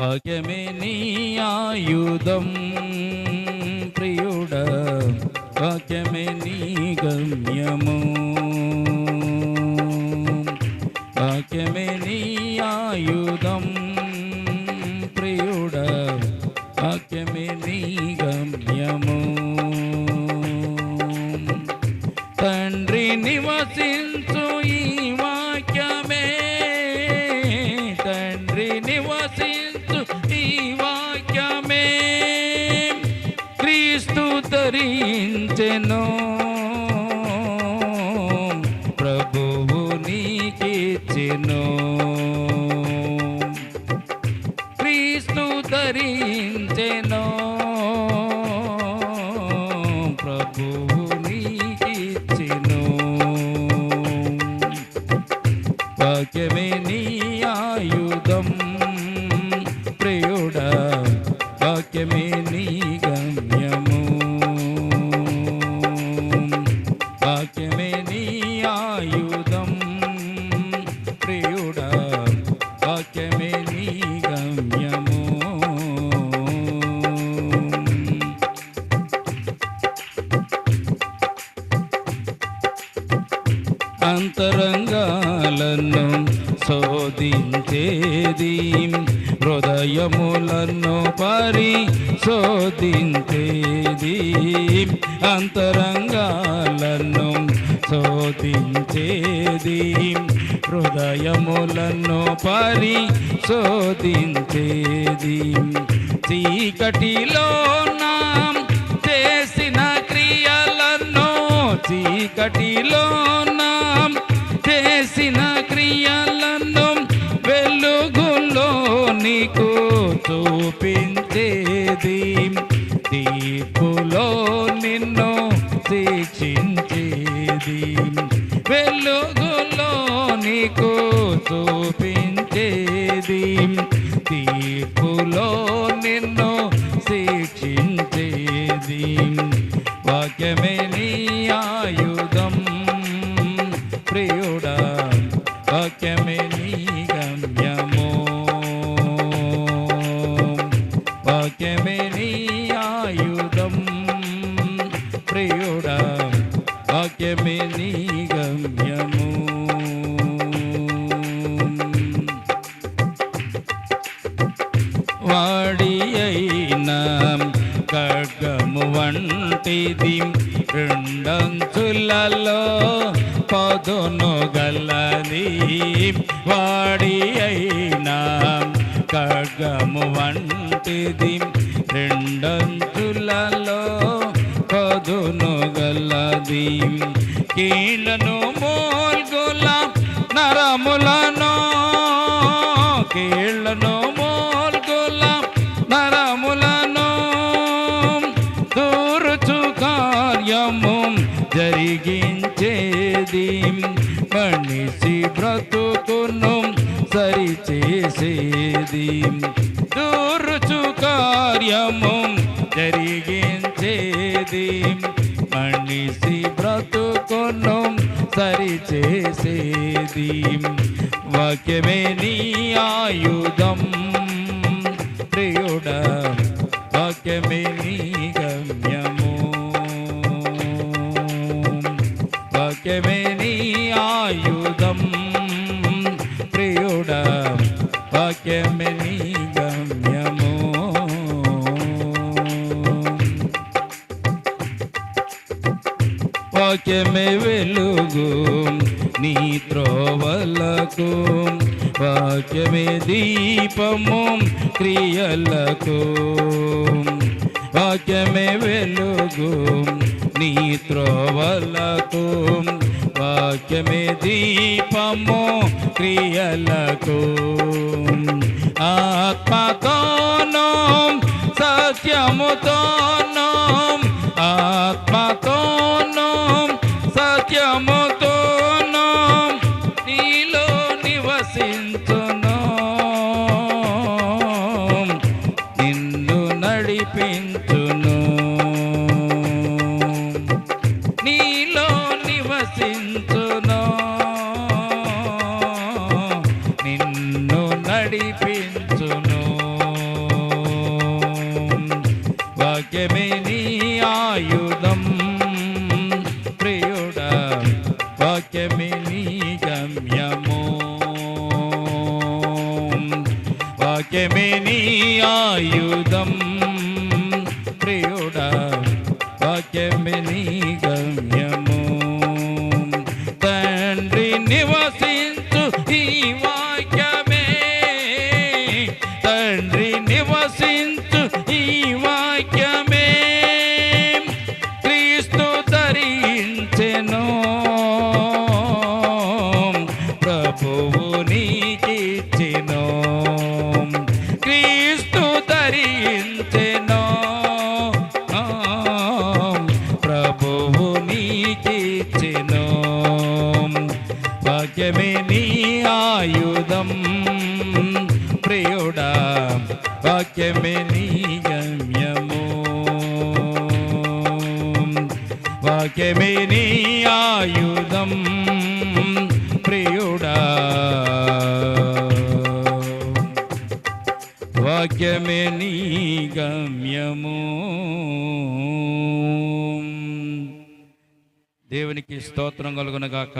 వాక్యమే నీ ఆయుధం ప్రియుడ. వాక్యమే నీ గమ్యము. వాక్యమే నీ ఆయుధం ప్రియుడ. వాక్యమే నీ గమ్యము. తండ్రి నివసించు ఈ నీకిచ్చెను క్రీస్తు ధరించెను. అంతరంగాలను శోధించేది. హృదయములను పరి శోధించేది అంతరంగాలను శోధించేది. హృదయములను పరి శోధించేది చీకటిలో నాం చేసిన క్రియలను చీకటిలో చూపించేది దీపులో నిన్ను శిక్షించేది వెలుగులో నీకు చూపించేది దీపులో నిన్ను శిక్షించేది వాక్యమే నీ ఆయుధం ప్రియుడా. వాక్యమే నీ నిత్యమే నీ గమ్యము. వాడి అయినా ఖడ్గము వంటిది రెండంచులలో పదును గలది వాడి అయినా ఖడ్గము వంటిది రెండంచులలో పదును గలది కీళ్ళను మోల్గుల నరములను కీళ్ళను బ్రతుకును సరిచేసేది. వాక్యమే నీ ఆయుధం. ప్రియుడ వాక్యమే నీ గమ్యము. వాక్యమే వాక్యమే వెలుగు నీ త్రోవలకు. వాక్యమే దీపము క్రియలకు. వాక్యమే వెలుగు నీ త్రోవలకు. వాక్యమే దీపము క్రియలకు. ఆత్మతోనూ సత్యముతో నిత్యమే నీ ఆయుధం. ప్రియుడ వాక్యమే నీ గమ్యము. వాక్యమే నీ ఆయుధం. ప్రియుడ వాక్యమే నీ గమ్యం నీకిచ్చెను వాక్యమే నీ ఆయుధం ప్రియుడా. వాక్యమే నీ గమ్యము. వాక్యమే నీ ఆయుధం ప్రియుడా. వాక్యమే నీ గమ్యము. దేవునికి స్తోత్రం కలుగునగాక